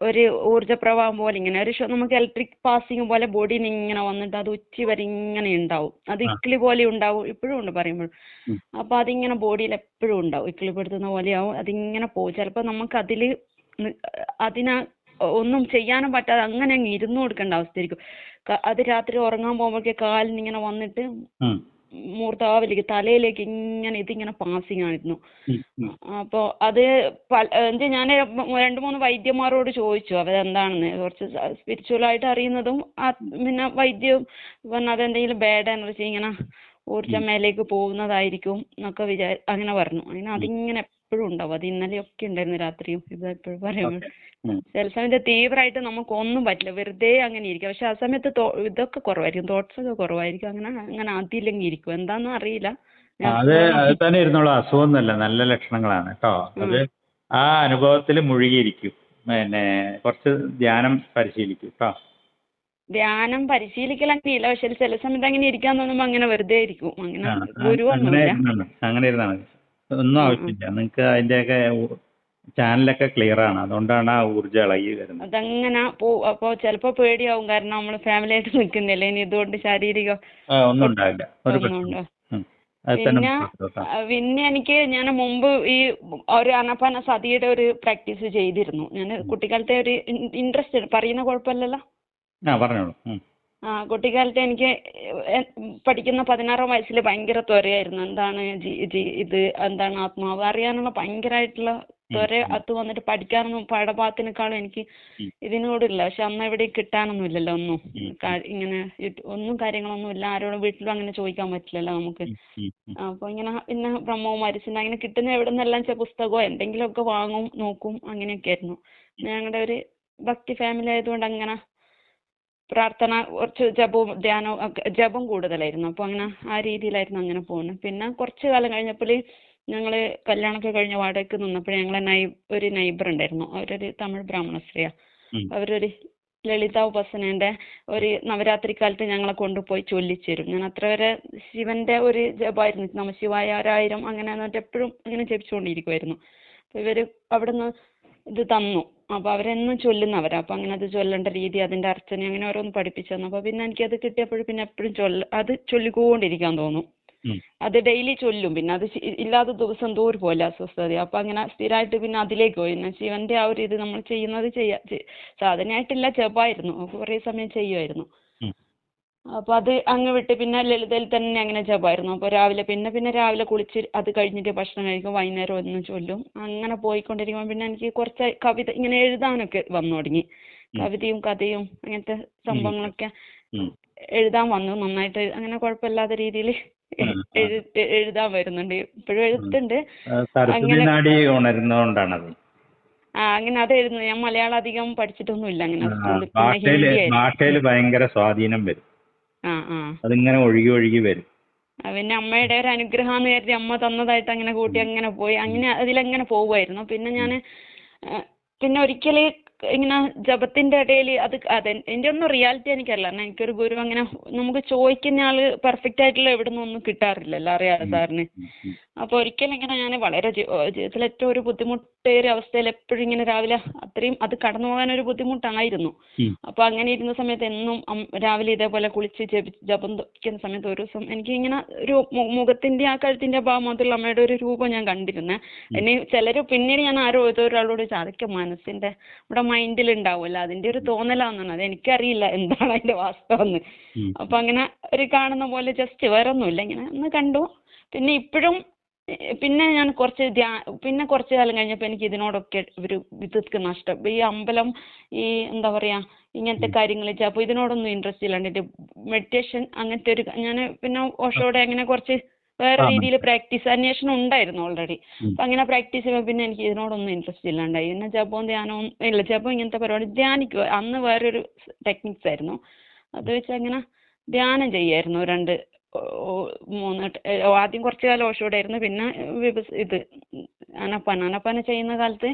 ഒരു ഊർജ പ്രവാഹം പോലെ ഇങ്ങനെ ഒരു നമുക്ക് ഇലക്ട്രിക് പാസിങ് പോലെ ബോഡിയിൽ ഇങ്ങനെ വന്നിട്ട് അത് ഉച്ചി വരെ ഇങ്ങനെ ഉണ്ടാവും. അത്. ഇക്കിളി പോലെ ഉണ്ടാവും ഇപ്പോഴും ഉണ്ട് പറയുമ്പോൾ. അപ്പൊ അതിങ്ങനെ ബോഡിയിൽ എപ്പോഴും ഉണ്ടാവും ഇക്കിളി പെടുത്തുന്ന പോലെയാവും അതിങ്ങനെ പോകും. ചിലപ്പോൾ നമുക്ക് അതിൽ അതിനാ ഒന്നും ചെയ്യാനും പറ്റാതെ അങ്ങനെ അങ്ങ് ഇരുന്ന് കൊടുക്കേണ്ട അവസ്ഥയായിരിക്കും. അത് രാത്രി ഉറങ്ങാൻ പോകുമ്പോഴേക്ക് കാലിന് ഇങ്ങനെ വന്നിട്ട് മൂർത്താവിലേക്ക് തലയിലേക്ക് ഇങ്ങനെ ഇതിങ്ങനെ പാസിങ് ആയിരുന്നു. അപ്പൊ. അപ്പോൾ അത് എന്ത് ഞാൻ രണ്ട് മൂന്ന് വൈദ്യന്മാരോട് ചോദിച്ചു അവരെന്താണെന്ന്? കുറച്ച് സ്പിരിച്വൽ ആയിട്ട് അറിയുന്നതും പിന്നെ വൈദ്യവും പറഞ്ഞു അതെന്തെങ്കിലും ബാഡ് എനർജി ഇങ്ങനെ ഊർജം മേലേക്ക് പോകുന്നതായിരിക്കും എന്നൊക്കെ വിചാരി അങ്ങനെ പറഞ്ഞു. അങ്ങനെ അതിങ്ങനെ എപ്പോഴും ഉണ്ടാവും. അത് ഇന്നലെയൊക്കെ ഉണ്ടായിരുന്നു രാത്രിയും. ഇത് എപ്പോഴും പറയുമ്പോൾ. ചില സമയത്ത് തീവ്രമായിട്ട് നമുക്ക് ഒന്നും പറ്റില്ല. വെറുതെ അങ്ങനെ ഇരിക്കും. പക്ഷെ ആ സമയത്ത് ഇതൊക്കെ കുറവായിരിക്കും. തോട്ട്സ് ഒക്കെ കുറവായിരിക്കും. അങ്ങനെ അങ്ങനെ അതില്ലെങ്കിൽ ഇരിക്കും. എന്താണെന്ന് അറിയില്ല. അത് അത് തന്നെ ഇരുന്നുള്ള അസുഖമൊന്നുമല്ല നല്ല ലക്ഷണങ്ങളാണ് കേട്ടോ. അത് ആ അനുഭവത്തിൽ മുഴുകിയിരിക്കും. പിന്നെ കുറച്ച് ധ്യാനം പരിശീലിക്കും കേട്ടോ. ധ്യാനം പരിശീലിക്കൽ അങ്ങനെയില്ല പക്ഷെ ചില സമയത്ത് അങ്ങനെ ഇരിക്കാൻ തോന്നുമ്പോ അങ്ങനെ വെറുതെ ഇരിക്കും. അങ്ങനെ ഗുരു അങ്ങനെ ഇരുന്നാണ് ഒന്നും ആവശ്യമില്ല. നിങ്ങൾക്ക് അതിന്റെയൊക്കെ ചാനലൊക്കെ ക്ലിയർ ആണ്. അതുകൊണ്ടാണ് ആ ഊർജം ഇളകി വരുന്നത്. അതങ്ങനെ അപ്പൊ ചിലപ്പോ പേടിയാവും. കാരണം നമ്മൾ ഫാമിലി ആയിട്ട് നിൽക്കുന്നില്ലേ ഇനി ഇതുകൊണ്ട് ശാരീരിക ഒന്നും ഉണ്ടാവില്ല. ഒരു പ്രശ്നം പിന്നെ പിന്നെ എനിക്ക് ഞാൻ മുമ്പ് ഈ ഒരു അനപാന സതിയുടെ ഒരു പ്രാക്ടീസ് ചെയ്തിരുന്നു. ഞാൻ കുട്ടിക്കാലത്തെ ഒരു ഇൻട്രസ്റ്റ് പറയുന്ന കുഴപ്പമില്ലല്ലോ? ആ പറഞ്ഞോളൂ. ആ കുട്ടിക്കാലത്ത് എനിക്ക് പഠിക്കുന്ന പതിനാറാം വയസ്സിൽ ഭയങ്കര ത്വരയായിരുന്നു. എന്താണ് ജി ജി ഇത് എന്താണ് ആത്മാവ് അറിയാനുള്ള ഭയങ്കരമായിട്ടുള്ള ത്വര അത് വന്നിട്ട് പഠിക്കാനൊന്നും പാഠഭാഗത്തിനേക്കാളും എനിക്ക്. ഇതിനോടില്ല. പക്ഷെ അന്ന് എവിടെ കിട്ടാനൊന്നും ഇല്ലല്ലോ ഒന്നും ഇങ്ങനെ ഒന്നും കാര്യങ്ങളൊന്നും ഇല്ല. ആരോടും വീട്ടിലും അങ്ങനെ ചോദിക്കാൻ പറ്റില്ലല്ലോ നമുക്ക്. അപ്പോൾ ഇങ്ങനെ പിന്നെ ബ്രഹ്മകുമാരിസിന്റെ അങ്ങനെ കിട്ടുന്ന എവിടെ നിന്നെല്ലാം ചില പുസ്തകമോ എന്തെങ്കിലുമൊക്കെ വാങ്ങും നോക്കും അങ്ങനെയൊക്കെ ആയിരുന്നു ഞങ്ങളുടെ ഒരു ഭക്തി ഫാമിലി ആയതുകൊണ്ട് അങ്ങനെ പ്രാർത്ഥന കുറച്ച് ജപവും ധ്യാനവും ഒക്കെ ജപം കൂടുതലായിരുന്നു. അപ്പോൾ അങ്ങനെ ആ രീതിയിലായിരുന്നു അങ്ങനെ പോകുന്നത്. പിന്നെ കുറച്ച് കാലം കഴിഞ്ഞപ്പോൾ ഞങ്ങൾ കല്യാണമൊക്കെ കഴിഞ്ഞ് വാടകയ്ക്ക് നിന്നപ്പോൾ ഞങ്ങളെ നൈ ഒരു നൈബർ ഉണ്ടായിരുന്നു. അവരൊരു തമിഴ് ബ്രാഹ്മണ സ്ത്രീയാണ്. അവരൊരു ലളിത ഉപാസനേന്റെ ഒരു നവരാത്രി കാലത്ത് ഞങ്ങളെ കൊണ്ടുപോയി ചൊല്ലിച്ചേരും. ഞാൻ അത്ര വരെ ശിവന്റെ ഒരു ജപമായിരുന്നു. നമ ശിവായ ഒരായിരം അങ്ങനെ എന്നിട്ട് എപ്പോഴും ഇങ്ങനെ ജപിച്ചുകൊണ്ടിരിക്കുമായിരുന്നു ഇവർ ഇവർ അവിടുന്ന് ഇത് തന്നു. അപ്പോൾ അവരെന്നും ചൊല്ലുന്നവരാ അപ്പോൾ അങ്ങനെ അത് ചൊല്ലേണ്ട രീതി അതിന്റെ അർച്ചന അങ്ങനെ ഓരോന്ന് പഠിപ്പിച്ചു തന്നു. അപ്പോൾ പിന്നെ എനിക്ക് അത് കിട്ടിയപ്പോൾ പിന്നെ എപ്പോഴും ചൊല്ല അത് ചൊല്ലിക്കൊണ്ടിരിക്കാൻ തോന്നും. അത് ഡെയിലി ചൊല്ലും. പിന്നെ അത് ഇല്ലാത്ത ദിവസം ദൂർ പോലെ അസ്വസ്ഥത. അപ്പോൾ അങ്ങനെ സ്ഥിരമായിട്ട് പിന്നെ അതിലേക്ക് പോയി. പിന്നെ ശിവന്റെ ആ ഒരു ഇത് നമ്മൾ ചെയ്യുന്നത് ചെയ്യാ സാധനയായിട്ടില്ല സാധനമായിട്ടില്ല ജപമായിരുന്നു കുറേ സമയം ചെയ്യുമായിരുന്നു. അപ്പോൾ അത് അങ്ങ് വിട്ട് പിന്നെ ലളിതയിൽ തന്നെ അങ്ങനെ ജപമായിരുന്നു. അപ്പോൾ രാവിലെ പിന്നെ പിന്നെ രാവിലെ കുളിച്ച് അത് കഴിഞ്ഞിട്ട് ഭക്ഷണം കഴിക്കും. വൈകുന്നേരം ഒന്ന് ചൊല്ലും. അങ്ങനെ പോയിക്കൊണ്ടിരിക്കുമ്പോൾ പിന്നെ എനിക്ക് കുറച്ച് കവിത ഇങ്ങനെ എഴുതാനൊക്കെ വന്നു തുടങ്ങി. കവിതയും കഥയും അങ്ങനത്തെ സംഭവങ്ങളൊക്കെ. എഴുതാൻ വന്നു. നന്നായിട്ട് അങ്ങനെ കുഴപ്പമില്ലാത്ത രീതിയിൽ. എഴുതാൻ വരുന്നുണ്ട്. ഇപ്പോഴും എഴുത്തുണ്ട് അങ്ങനെ- ആ അങ്ങനെ അത് എഴുതുന്നത് ഞാൻ മലയാളം അധികം പഠിച്ചിട്ടൊന്നുമില്ല അങ്ങനെ. ഭാഷയിൽ ഭയങ്കര സ്വാധീനം വരും. അതിങ്ങനെ ഒഴുകി ഒഴുകി വരും. പിന്നെ അമ്മയുടെ ഒരു അനുഗ്രഹം എന്ന് കരുതി അമ്മ തന്നതായിട്ട് അങ്ങനെ കൂട്ടി അങ്ങനെ പോയി. അങ്ങനെ അതിലങ്ങനെ പോവുമായിരുന്നു. പിന്നെ ഞാൻ പിന്നെ ഒരിക്കൽ ഇങ്ങനെ ജപത്തിന്റെ ഇടയിൽ അത് അതെ എന്റെ ഒന്നും റിയാലിറ്റി എനിക്കറിയില്ല. കാരണം എനിക്കൊരു ഗുരു അങ്ങനെ നമുക്ക് ചോദിക്കുന്ന ആൾ പെർഫെക്റ്റ് ആയിട്ടുള്ള എവിടെ നിന്നൊന്നും കിട്ടാറില്ലല്ലോ അറിയാതെ സാറിന്. അപ്പോൾ ഒരിക്കൽ ഇങ്ങനെ ഞാൻ വളരെ ജീവിതത്തിൽ ഏറ്റവും ഒരു ബുദ്ധിമുട്ടേറിയ അവസ്ഥയിൽ എപ്പോഴും ഇങ്ങനെ രാവിലെ അത്രയും അത് കടന്നു പോകാൻ ഒരു ബുദ്ധിമുട്ടായിരുന്നു. അപ്പോൾ അങ്ങനെ ഇരുന്ന സമയത്ത് എന്നും രാവിലെ ഇതേപോലെ കുളിച്ച് ജപം തൊക്കുന്ന സമയത്ത് ഒരു ദിവസം എനിക്ക് ഇങ്ങനെ ഒരു മുഖത്തിന്റെ ആ കഴുത്തിന്റെ ഭാഗം മുതലുള്ള അമ്മയുടെ ഒരു രൂപം ഞാൻ കണ്ടിരുന്നേ. ഇനി ചിലർ പിന്നീട് ഞാൻ ആരോ ഒരാളോട് ചോദിച്ചു അതൊക്കെ മനസ്സിന്റെ നമ്മുടെ മൈൻഡിൽ ഉണ്ടാവുമല്ലോ അതിന്റെ ഒരു തോന്നലാണെന്നാണ് അത് എനിക്കറിയില്ല എന്താണ് അതിന്റെ വാസ്തവം എന്ന്. അപ്പൊ അങ്ങനെ ഒരു കാണുന്ന പോലെ ജസ്റ്റ് വേറെ ഒന്നുമില്ല ഇങ്ങനെ ഒന്ന് കണ്ടു. പിന്നെ ഇപ്പോഴും പിന്നെ ഞാൻ കുറച്ച് ധ്യാ പിന്നെ കുറച്ച് കാലം കഴിഞ്ഞപ്പോൾ എനിക്ക് ഇതിനോടൊക്കെ ഒരു ഇതൊക്കെ നഷ്ടം. ഈ അമ്പലം ഈ എന്താ പറയാ ഇങ്ങനത്തെ കാര്യങ്ങൾ അപ്പോൾ ഇതിനോടൊന്നും ഇൻട്രസ്റ്റ് ഇല്ലാണ്ടിട്ട് മെഡിറ്റേഷൻ അങ്ങനത്തെ ഒരു ഞാൻ പിന്നെ ഓഷോടെ അങ്ങനെ കുറച്ച് വേറെ രീതിയിൽ പ്രാക്ടീസ് അന്വേഷണം ഉണ്ടായിരുന്നു ഓൾറെഡി. അപ്പൊ അങ്ങനെ പ്രാക്ടീസ് ചെയ്യുമ്പോൾ പിന്നെ എനിക്ക് ഇതിനോടൊന്നും ഇൻട്രസ്റ്റ് ഇല്ലാണ്ടായി. പിന്നെ ജപവും ധ്യാനവും ഇല്ല ജപം ഇങ്ങനത്തെ പരിപാടി ധ്യാനിക്കുക അന്ന് വേറൊരു ടെക്നിക്സ് ആയിരുന്നു. അത് വെച്ച് അങ്ങനെ ധ്യാനം ചെയ്യായിരുന്നു രണ്ട് മൂന്ന് ആദ്യം കുറച്ച് കാലം ആയിരുന്നു. പിന്നെ ഇത് അനപ്പാന അനപ്പാന ചെയ്യുന്ന കാലത്ത്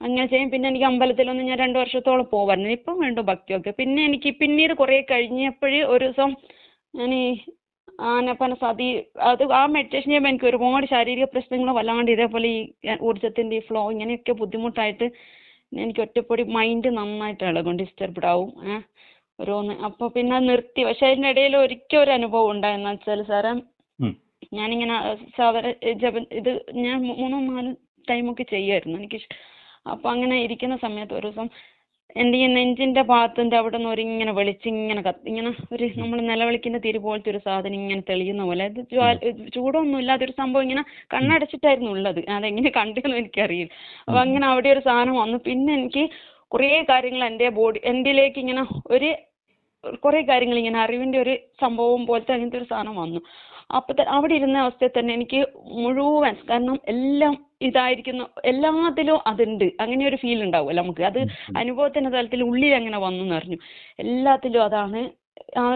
അങ്ങനെ ചെയ്യും. പിന്നെ എനിക്ക് അമ്പലത്തിലൊന്നും ഞാൻ രണ്ട് വർഷത്തോളം പോവായിരുന്നു ഇപ്പം വീണ്ടും ഭക്തിയൊക്കെ. പിന്നെ എനിക്ക് പിന്നീട് കുറേ കഴിഞ്ഞപ്പോൾ ഒരു ദിവസം ഞാൻ ഈ ആനപ്പന സതി അത് ആ മെഡിറ്റേഷൻ ചെയ്യുമ്പോൾ എനിക്ക് ഒരുപാട് ശാരീരിക പ്രശ്നങ്ങൾ വല്ലാണ്ട് ഇതേപോലെ ഈ ഊർജത്തിന്റെ ഈ ഫ്ലോ ഇങ്ങനെയൊക്കെ ബുദ്ധിമുട്ടായിട്ട് എനിക്ക് ഒറ്റപ്പൊടി മൈൻഡ് നന്നായിട്ട് ഇളകും ഡിസ്റ്റർബ്ഡ് ആവും. ഏഹ് ഓരോന്ന്. അപ്പോൾ പിന്നെ നിർത്തി. പക്ഷെ അതിന്റെ ഇടയിൽ ഒരിക്കൽ ഒരു അനുഭവം ഉണ്ടായെന്ന് വെച്ചാൽ സാറേ. ഞാൻ ഞാനിങ്ങനെ സാധാരണ ജപ ഇത് ഞാൻ മൂന്നും നാലും ടൈമൊക്കെ ചെയ്യുമായിരുന്നു എനിക്ക് അപ്പൊ അപ്പോൾ അങ്ങനെ ഇരിക്കുന്ന സമയത്ത് ഒരു ദിവസം എന്റെ ഈ നെഞ്ചിന്റെ ഭാഗത്തിന്റെ അവിടെ നിന്ന് ഒരു ഇങ്ങനെ വെളിച്ചിങ്ങനെ കത്തി ഇങ്ങനെ ഒരു നമ്മൾ നിലവിളിക്കുന്ന തിരി പോലത്തെ ഒരു സാധനം ഇങ്ങനെ തെളിയുന്ന പോലെ. അത് ചൂടൊന്നും ഇല്ലാതെ ഒരു സംഭവം ഇങ്ങനെ കണ്ണടച്ചിട്ടായിരുന്നു ഉള്ളത്. അതെങ്ങനെ കണ്ടെന്ന് എനിക്കറിയില്ല. അപ്പോൾ അങ്ങനെ അവിടെ ഒരു സാധനം വന്നു. പിന്നെ എനിക്ക് കുറേ കാര്യങ്ങൾ എന്റെ ബോഡി എന്റിലേക്ക് ഇങ്ങനെ ഒരു കുറേ കാര്യങ്ങൾ ഇങ്ങനെ അറിവിന്റെ ഒരു സംഭവം പോലത്തെ അങ്ങനത്തെ ഒരു സാധനം വന്നു. അപ്പൊ അവിടെ ഇരുന്ന അവസ്ഥയിൽ തന്നെ എനിക്ക് മുഴുവൻ കാരണം എല്ലാം ഇതായിരിക്കുന്നു എല്ലാത്തിലും അതുണ്ട്. അങ്ങനെ ഒരു ഫീൽ ഉണ്ടാവുമല്ലോ നമുക്ക്. അത് അനുഭവത്തിന്റെ തലത്തിൽ ഉള്ളിൽ അങ്ങനെ വന്നു എന്നറിഞ്ഞു എല്ലാത്തിലും അതാണ്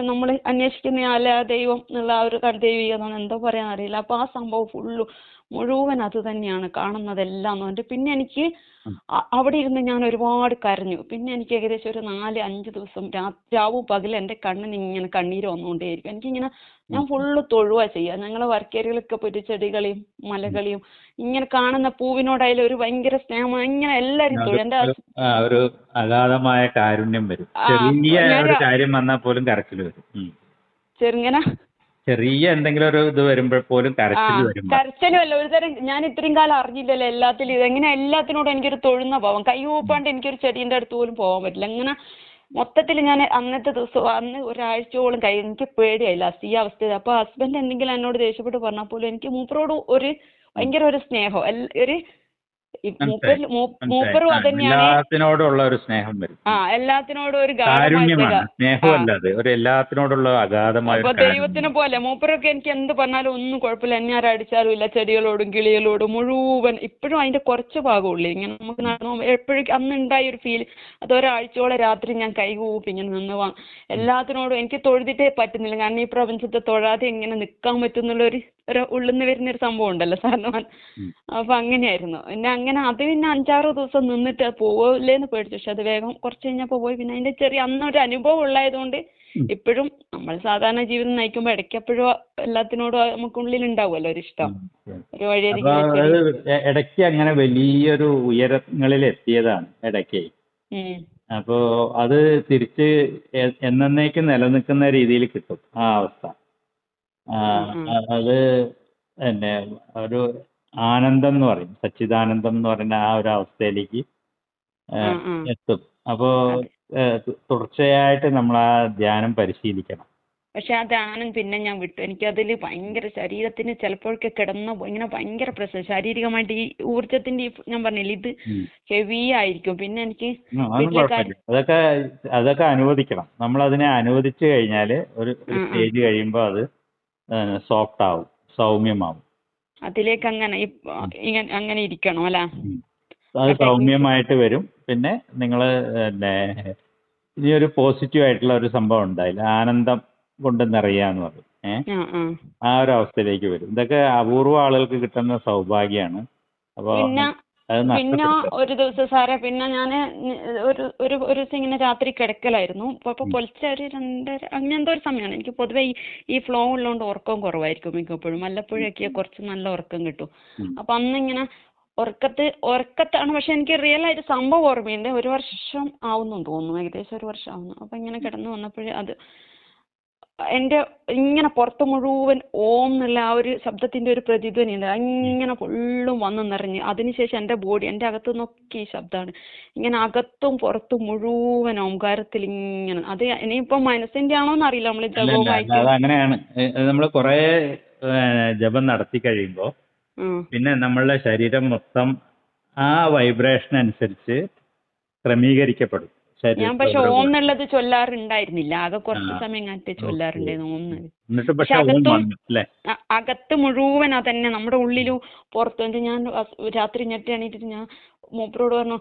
നമ്മൾ അന്വേഷിക്കുന്ന ആ ദൈവം എന്നുള്ള ആ ഒരു ദൈവികത എന്തോ പറയാൻ അറിയില്ല. അപ്പൊ ആ സംഭവം ഫുള്ള് മുഴുവൻ അത് തന്നെയാണ് കാണുന്നതെല്ലാം എന്ന് എന്നിട്ട് പിന്നെ എനിക്ക് അവിടെ ഇരുന്ന് ഞാൻ ഒരുപാട് കരഞ്ഞു. പിന്നെ എനിക്ക് ഏകദേശം ഒരു നാല് അഞ്ച് ദിവസം രാവും പകലും എന്റെ കണ്ണിന് ഇങ്ങനെ കണ്ണീര് വന്നുകൊണ്ടേയിരിക്കും. എനിക്കിങ്ങനെ ഞാൻ ഫുള്ള് തൊഴുവാ ചെയ്യുക. ഞങ്ങളെ വർക്കേരികളൊക്കെ പോയിട്ട് ചെടികളെയും മലകളെയും ഇങ്ങനെ കാണുന്ന പൂവിനോടായാലും ഒരു ഭയങ്കര സ്നേഹം ഇങ്ങനെ എല്ലാരും തൊഴും. എന്റെ ഒരു- അഗാധമായ കാരുണ്യം വരും. ചെറിയ ഒരു കാര്യം വന്നാൽ പോലും കരച്ചിൽ വരും. ചെറുങ്ങനെ ചെറിയ എന്തെങ്കിലും ഒരു ഇത് വരുമ്പോൾ പോലും കരച്ചിൽ വരും കരച്ചിലുമല്ല ഒരു തരം ഞാൻ ഇത്രയും കാലം അറിഞ്ഞില്ലല്ലോ എല്ലാത്തിലും. ഇതെങ്ങനെ എല്ലാത്തിനോടും എനിക്കൊരു തൊഴുന്ന ഭാവം. കൈ കൂപ്പാണ്ട് എനിക്കൊരു ചെടീന്റെ അടുത്ത് പോലും പോകാൻ പറ്റില്ല. അങ്ങനെ മൊത്തത്തിൽ ഞാൻ അന്നത്തെ ദിവസം അന്ന് ഒരാഴ്ചയോളം കൈ എനിക്ക് പേടിയായി ലാസ്റ്റ് ഈ അവസ്ഥയിൽ അപ്പോൾ ഹസ്ബൻഡ് എന്തെങ്കിലും എന്നോട് ദേഷ്യപ്പെട്ട് പറഞ്ഞാൽ പോലും എനിക്ക് മൂപ്പരോട് ഒരു ഭയങ്കര ഒരു സ്നേഹം. ഒരു മൂപ്പറും എല്ലാത്തിനോടുള്ള ഒരു സ്നേഹം വരും. ആ എല്ലാത്തിനോടും ഒരു ഗാഠമായ കാരുണ്യമാണ്. സ്നേഹം. സ്നേഹമല്ല അത്. ഒരു എല്ലാത്തിനോടുള്ള അഗാധമായ ദൈവത്തിനെ പോലെ മൂപ്പരൊക്കെ എനിക്ക് എന്ത് പറഞ്ഞാലും ഒന്നും കുഴപ്പമില്ല. എന്നെ ആരടിച്ചാലും ഇല്ല. ചെടികളോടും കിളികളോടും മുഴുവൻ ഇപ്പോഴും അതിന്റെ കുറച്ച് ഭാഗമുള്ളൂ. ഇങ്ങനെ നമുക്ക് നടന്നു എപ്പോഴും അന്ന് ഉണ്ടായ ഒരു ഫീൽ അത് ഒരാഴ്ചയോളം രാത്രി ഞാൻ കൈകൂപ്പി ഇങ്ങനെ നിന്ന് വാ എല്ലാത്തിനോടും എനിക്ക് തൊഴുതിട്ടേ പറ്റുന്നില്ല. കാരണം ഈ പ്രപഞ്ചത്തെ തൊഴാതെ എങ്ങനെ നിൽക്കാൻ പറ്റുന്നുള്ള ഒരു ഒരു ഉള്ളിൽ നിന്ന് വരുന്ന ഒരു സംഭവം ഉണ്ടല്ലോ സാറിന് അപ്പൊ അങ്ങനെയായിരുന്നു. പിന്നെ അങ്ങനെ അത് പിന്നെ അഞ്ചാറ് ദിവസം നിന്നിട്ട് പോവില്ലേന്ന് പേടിച്ചു. പക്ഷെ അത് വേഗം കുറച്ച് കഴിഞ്ഞപ്പോ പോയി. പിന്നെ അതിന്റെ ചെറിയ അന്നൊരു അനുഭവം ഉള്ളായതുകൊണ്ട് ഇപ്പോഴും നമ്മൾ സാധാരണ ജീവിതം നയിക്കുമ്പോൾ ഇടയ്ക്ക് എപ്പോഴും എല്ലാത്തിനോടും നമുക്കുള്ളിൽ ഉണ്ടാവുമല്ലോ ഒരു ഇഷ്ടം. ഒരു എ- ഇടയ്ക്ക് അങ്ങനെ വലിയൊരു ഉയരങ്ങളിൽ എത്തിയതാണ് ഇടയ്ക്ക്. അപ്പോൾ അപ്പോ അത് തിരിച്ച് എന്നെന്നേക്കും എന്നേക്കും നിലനിൽക്കുന്ന രീതിയിൽ കിട്ടും ആ അവസ്ഥ. അത് പിന്നെ ഒരു ആനന്ദം എന്ന് പറയും. സച്ചിദാനന്ദം എന്ന് പറയുന്ന ആ ഒരു അവസ്ഥയിലേക്ക്. എത്തും. അപ്പോ തുടർച്ചയായിട്ട് നമ്മൾ ആ ധ്യാനം പരിശീലിക്കണം. പക്ഷെ ആ ധ്യാനം പിന്നെ ഞാൻ വിട്ടു. എനിക്ക് അതിൽ ഭയങ്കര ശരീരത്തിന് ചിലപ്പോഴൊക്കെ കിടന്ന ഇങ്ങനെ ഭയങ്കര പ്രശ്നം. ശാരീരികമായിട്ട് ഈ ഊർജത്തിന്റെ ഈ ഞാൻ പറഞ്ഞില്ലേ ഇത് ഹെവി ആയിരിക്കും. പിന്നെ എനിക്ക് അതൊക്കെ അതൊക്കെ അനുവദിക്കണം. നമ്മൾ അതിനെ അനുവദിച്ചു കഴിഞ്ഞാൽ ഒരു. സ്റ്റേജ് കഴിയുമ്പോൾ അത് സോഫ്റ്റ് ആവും സൗമ്യമാവും. അതിലേക്ക് അങ്ങനെ ഇങ്ങനെ അങ്ങനെ ഇരിക്കണം അല്ലേ. അത് സൗമ്യമായിട്ട് വരും. പിന്നെ നിങ്ങൾ പിന്നെ ഇനി ഒരു പോസിറ്റീവ് ആയിട്ടുള്ള ഒരു സംഭവം ഉണ്ടായില്ല ആനന്ദം കൊണ്ട് നിറയാന്ന് പറയും. ഏഹ് ആ ഒരു അവസ്ഥയിലേക്ക് വരും. ഇതൊക്കെ അപൂർവ ആളുകൾക്ക് കിട്ടുന്ന സൗഭാഗ്യമാണ് അപ്പോൾ പിന്നെ. ഒരു ദിവസം സാറേ പിന്നെ ഞാൻ ഒരു ഒരു ഒരു ദിവസം ഇങ്ങനെ രാത്രി കിടക്കലായിരുന്നു. അപ്പൊ അപ്പൊ പൊലിച്ച ഒരു രണ്ടര അങ്ങനെ എന്തോ ഒരു സമയമാണ്. എനിക്ക് പൊതുവെ ഈ ഈ ഫ്ലോ ഉള്ളതുകൊണ്ട് ഉറക്കം കുറവായിരിക്കും മിക്കപ്പോഴും. വല്ലപ്പോഴൊക്കെ കുറച്ച് നല്ല ഉറക്കം കിട്ടും. അപ്പോൾ അപ്പൊ അന്ന് ഇങ്ങനെ ഉറക്കത്ത് ഉറക്കത്താണ്. പക്ഷെ എനിക്ക് റിയൽ ആയിട്ട് സംഭവം ഓർമ്മയുണ്ട്. ഒരു വർഷം ആവുന്നു തോന്നുന്നു. ഏകദേശം ഒരു വർഷം ആവുന്നു. അപ്പൊ ഇങ്ങനെ കിടന്നു വന്നപ്പോഴേ അത് എന്റെ ഇങ്ങനെ പുറത്ത് മുഴുവൻ ഓം എന്നുള്ള ആ ഒരു ശബ്ദത്തിന്റെ ഒരു പ്രതിധ്വനി ഉണ്ട് ഇങ്ങനെ ഫുള്ളും വന്ന് നിറഞ്ഞ്. അതിനുശേഷം എന്റെ ബോഡി എന്റെ അകത്തു നിന്നൊക്കെ ഈ ശബ്ദമാണ്. ഇങ്ങനെ അകത്തും പുറത്തും മുഴുവൻ ഓംകാരത്തിൽ ഇങ്ങനെ. അത് ഇനിയിപ്പോ മനസ്സിന്റെ ആണോന്ന് അറിയില്ല നമ്മൾ ജപവും അങ്ങനെയാണ് നമ്മൾ കുറേ ജപം നടത്തി കഴിയുമ്പോൾ പിന്നെ നമ്മളുടെ ശരീരം മൊത്തം ആ വൈബ്രേഷൻ അനുസരിച്ച് ക്രമീകരിക്കപ്പെടും. ഞാൻ പക്ഷെ ഓം എന്നുള്ളത് ചൊല്ലാറുണ്ടായിരുന്നില്ല. ആകെ കുറച്ച്. സമയം കാറ്റേ ചൊല്ലാറുണ്ടായിരുന്നു ഓം പക്ഷെ അകത്തും- അകത്ത് മുഴുവൻ അതന്നെ നമ്മുടെ ഉള്ളിലും പുറത്തും ഞാൻ രാത്രി ഞെട്ടി എണീറ്റിട്ട് ഞാൻ മൂപ്പരോട് പറഞ്ഞു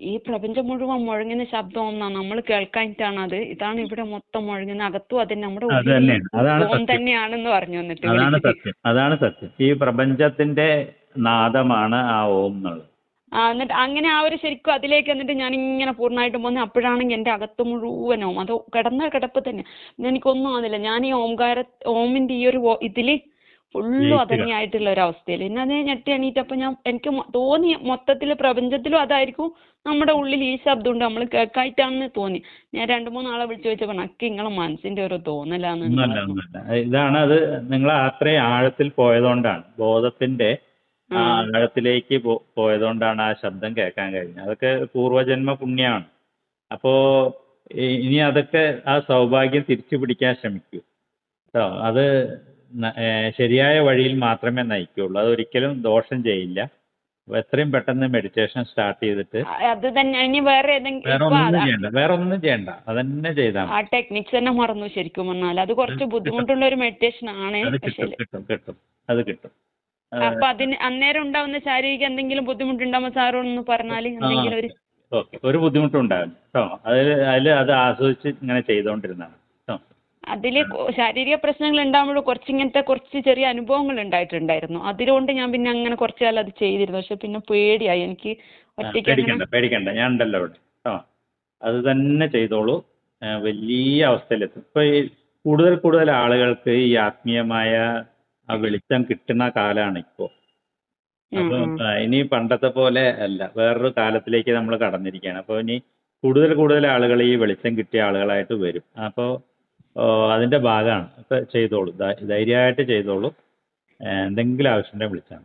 ഈ പ്രപഞ്ചം മുഴുവൻ മുഴങ്ങുന്ന ശബ്ദം ഒന്നാണ് നമ്മൾ കേൾക്കാനിട്ടാണ് അത്. ഇതാണ് ഇവിടെ മൊത്തം മുഴങ്ങുന്ന അകത്തും അതന്നെ നമ്മുടെ ഓം. തന്നെയാണെന്ന് പറഞ്ഞു എന്നിട്ട് അതാണ് സത്യം. അതാണ് സത്യം. ഈ പ്രപഞ്ചത്തിന്റെ നാദമാണ് ആ ഓം എന്നുള്ളത്. ആ എന്നിട്ട് അങ്ങനെ ആ ഒരു ശരിക്കും അതിലേക്ക് എന്നിട്ട് ഞാൻ ഇങ്ങനെ പൂർണമായിട്ടും വന്ന് അപ്പോഴാണെങ്കിൽ എന്റെ അകത്ത് മുഴുവനും അത് കിടന്ന കിടപ്പ് തന്നെ. എനിക്ക് എനിക്കൊന്നും ആവുന്നില്ല. ഞാൻ ഈ ഓംകാര ഓമിന്റെ ഈ ഒരു ഇതിൽ ഇതിൽ ഫുള്ളും. അതന്നെയായിട്ടുള്ള ഒരു അവസ്ഥയിൽ പിന്നെ അത് ഞെട്ടി എണീറ്റപ്പോൾ ഞാൻ എനിക്ക് തോന്നി മൊത്തത്തിൽ പ്രപഞ്ചത്തിലും അതായിരിക്കും നമ്മുടെ ഉള്ളിൽ ഈ ശബ്ദം ഉണ്ട്. നമ്മൾ കേൾക്കായിട്ടാണെന്ന് തോന്നി. ഞാൻ രണ്ട് മൂന്ന് ആളെ വിളിച്ചു ചോദിച്ചപ്പോൾ അക്കി നിങ്ങളെ മനസ്സിന്റെ ഒരു തോന്നലാന്ന് ഇതാണ് അത് നിങ്ങൾ അത്രയും ആഴത്തിൽ പോയതുകൊണ്ടാണ്. ബോധത്തിന്റെ ആ ആഴത്തിലേക്ക് പോയതുകൊണ്ടാണ് ആ ശബ്ദം കേൾക്കാൻ കഴിഞ്ഞത്. അതൊക്കെ പൂർവജന്മ പുണ്യമാണ് അപ്പോ ഇനി അതൊക്കെ ആ സൗഭാഗ്യം തിരിച്ചു പിടിക്കാൻ ശ്രമിക്കൂ. കേട്ടോ അത് ശരിയായ വഴിയിൽ മാത്രമേ നയിക്കുള്ളൂ അതൊരിക്കലും ദോഷം ചെയ്യില്ല. എത്രയും പെട്ടെന്ന് മെഡിറ്റേഷൻ സ്റ്റാർട്ട് ചെയ്തിട്ട് അത് തന്നെ. ഇനി വേറെ വേറെ ഒന്നും ചെയ്യണ്ട. വേറെ ഒന്നും ചെയ്യണ്ട. അതന്നെ ചെയ്താൽ ആ ടെക്നിക്സ് തന്നെ മറന്നു ശരിക്കും പറഞ്ഞാൽ അത് കുറച്ച് ബുദ്ധിമുട്ടുള്ള ഒരു മെഡിറ്റേഷൻ ആണ്. അത് കിട്ടും കിട്ടും കിട്ടും. അത് കിട്ടും. അപ്പൊ അതിന് അന്നേരം ഉണ്ടാവുന്ന ശാരീരിക എന്തെങ്കിലും ബുദ്ധിമുട്ടുണ്ടാകുമ്പോൾ സാറോടൊന്ന് പറഞ്ഞാൽ എന്തെങ്കിലും ഒരു ഓക്കെ. ഒരു ബുദ്ധിമുട്ടും ഉണ്ടാവില്ല കേട്ടോ അതിൽ അതിൽ അത് ആസ്വദിച്ച് ഇങ്ങനെ ചെയ്തുകൊണ്ടിരുന്നതാണ് കേട്ടോ അതിൽ ശാരീരിക പ്രശ്നങ്ങൾ ഉണ്ടാകുമ്പോൾ കുറച്ച് ഇങ്ങനത്തെ കുറച്ച് ചെറിയ അനുഭവങ്ങൾ ഉണ്ടായിട്ടുണ്ടായിരുന്നു അതുകൊണ്ട് ഞാൻ പിന്നെ അങ്ങനെ കുറച്ച് കാലം അത് ചെയ്തിരുന്നു. പക്ഷെ പിന്നെ പേടിയായി. എനിക്ക് പേടിക്കണ്ട പേടിക്കണ്ട. ഞാൻ ഉണ്ടല്ലോ ഇവിടെ ആ അത് തന്നെ ചെയ്തോളൂ. വലിയ അവസ്ഥയിലെത്തും. ഇപ്പൊ ഈ കൂടുതൽ കൂടുതൽ ആളുകൾക്ക് ഈ ആത്മീയമായ ആ വെളിച്ചം കിട്ടുന്ന കാലാണ് ഇപ്പോ. അപ്പൊ ഇനി പണ്ടത്തെ പോലെ അല്ല. വേറൊരു കാലത്തിലേക്ക് നമ്മൾ കടന്നിരിക്കുകയാണ്. അപ്പൊ ഇനി കൂടുതൽ കൂടുതൽ ആളുകൾ ഈ വെളിച്ചം കിട്ടിയ ആളുകളായിട്ട് വരും. അപ്പോൾ അതിന്റെ ഭാഗമാണ്. അപ്പോൾ ചെയ്തോളൂ. ധൈര്യമായിട്ട് ചെയ്തോളൂ. എന്തെങ്കിലും ആവശ്യമുണ്ടെങ്കിൽ വിളിച്ചാൽ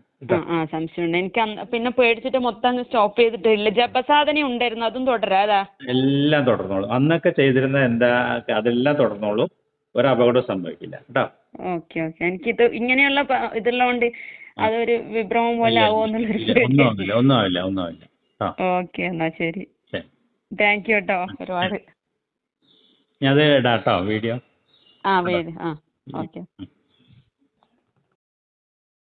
സംശയമുണ്ട്. എനിക്ക് പിന്നെ പേടിച്ചിട്ട് മൊത്തം സ്റ്റോപ്പ് ചെയ്തിട്ടില്ല ജപസാധന ഉണ്ടായിരുന്നു. അതും തുടരാതാ എല്ലാം തുടർന്നോളൂ. അന്നൊക്കെ ചെയ്തിരുന്ന എന്താ അതെല്ലാം തുടർന്നോളൂ. ഒരു അപകടവും സംഭവിക്കില്ല. കേട്ടോ? Okay okay. എനിക്കിത് ഇങ്ങനെയുള്ള ഇതുള്ളതുകൊണ്ട് അതൊരു വിഭ്രമം പോലെ ആവോന്നുള്ള ആവുമെന്നുള്ളൊരു ഓക്കെ എന്നാ ശരി. താങ്ക് യു കേട്ടോ ഒരുപാട്. ഞാൻ അത് ഇടാം വീഡിയോ. ആ ആ. ഓക്കെ.